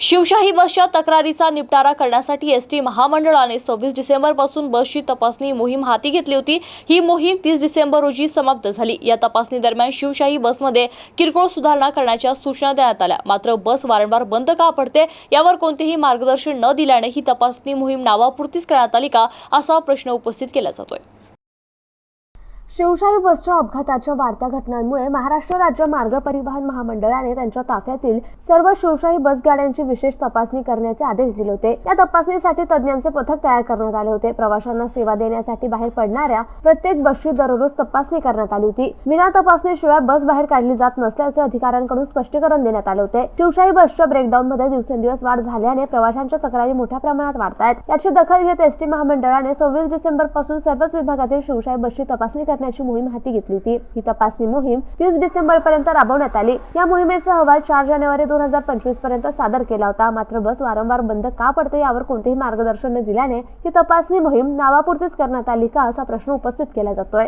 शिवशाही बसच्या तक्रारीचा निपटारा करण्यासाठी एस टी महामंडळाने सव्वीस डिसेंबरपासून बसची तपासणी मोहीम हाती घेतली होती. ही मोहीम तीस डिसेंबर रोजी समाप्त झाली. या तपासणी दरम्यान शिवशाही बसमध्ये किरकोळ सुधारणा करण्याच्या सूचना देण्यात आल्या. मात्र बस वारंवार बंद का पडते यावर कोणतेही मार्गदर्शन न दिल्याने ही तपासणी मोहीम नावापुरतीच करण्यात आली का असा प्रश्न उपस्थित केला जातोय. शिवशाही बसच्या अपघाताच्या वाढत्या घटनांमुळे महाराष्ट्र राज्य मार्ग परिवहन महामंडळाने त्यांच्या ताफ्यातील सर्व शिवशाही बस गाड्यांची विशेष तपासणी करण्याचे आदेश दिले होते. या तपासणीसाठी तज्ज्ञांचे पथक तयार करण्यात आले होते. प्रवाशांना सेवा देण्यासाठी बाहेर पडणाऱ्या प्रत्येक बसची दररोज तपासणी करण्यात आली होती. विना तपासणीशिवाय बस बाहेर काढली जात नसल्याचे अधिकाऱ्यांकडून स्पष्टीकरण देण्यात आले होते. शिवशाही बसच्या ब्रेकडाऊन मध्ये दिवसेंदिवस वाढ झाल्याने प्रवाशांच्या तक्रारी मोठ्या प्रमाणात वाढत आहेत याची दखल घेत एसटी महामंडळाने सव्वीस डिसेंबरपासून सर्वच विभागातील शिवशाही बसची तपासणी करण्यात करण्याची मोहीम हाती घेतली होती. ही तपासणी मोहीम तीस डिसेंबर पर्यंत राबवण्यात आली. या मोहिमेचा अहवाल चार जानेवारी दोन हजार पंचवीसपर्यंत सादर केला होता. मात्र बस वारंवार बंद का पडते यावर कोणतेही मार्गदर्शन न दिल्याने ही तपासणी मोहीम नावापुरतीच करण्यात आली का असा प्रश्न उपस्थित केला जातोय.